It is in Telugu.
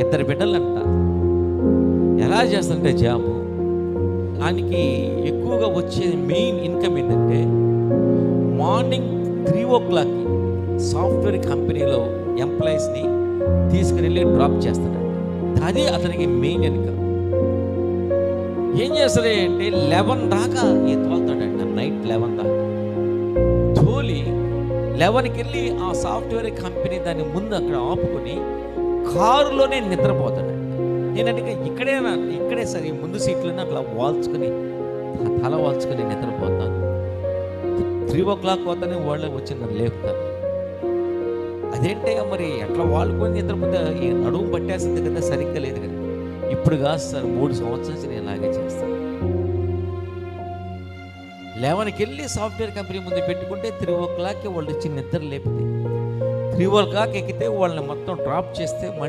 ఇద్దరు బిడ్డలంట. ఎలా చేస్తుంటే జాబు. ఆయనకి ఎక్కువగా వచ్చే మెయిన్ ఇన్కమ్ ఏంటంటే మార్నింగ్ త్రీ ఓ క్లాక్కి సాఫ్ట్వేర్ కంపెనీలో ఎంప్లాయీస్ని తీసుకుని వెళ్ళి డ్రాప్ చేస్తాడు అది అతనికి మెయిన్ ఇన్కమ్. ఏం చేస్తాడు అంటే లెవెన్ దాకా ఈ తోలుతాడంట నైట్ లెవెన్ దాకా. తోలి లెవెన్కి వెళ్ళి ఆ సాఫ్ట్వేర్ కంపెనీ దాని ముందు అక్కడ ఆపుకొని కారులోనే నిద్రపోతాడు. నేనంటే ఇక్కడే ఇక్కడే సరే ఈ ముందు సీట్లోనే అట్లా వాల్చుకొని తల వాల్చుకొని నిద్రపోతాను. త్రీ ఓ క్లాక్ పోతానే వాళ్ళే వచ్చి నన్ను లేపుతాను అదేంటే మరి ఎట్లా వాళ్ళకొని నిద్రపోతే ఈ నడుము పట్టేసింది కదా సరిగ్గా లేదు కదా. ఇప్పుడు కాదు సార్ మూడు సంవత్సరాల నుంచి నేను ఇలాగే చేస్తాను. లెవెన్కి వెళ్ళి సాఫ్ట్వేర్ కంపెనీ ముందు పెట్టుకుంటే త్రీ ఓ క్లాక్కి వాళ్ళు వచ్చి నిద్ర లేపితే త్రీ ఎక్కితే వాళ్ళని మొత్తం డ్రాప్ చేస్తే మళ్ళీ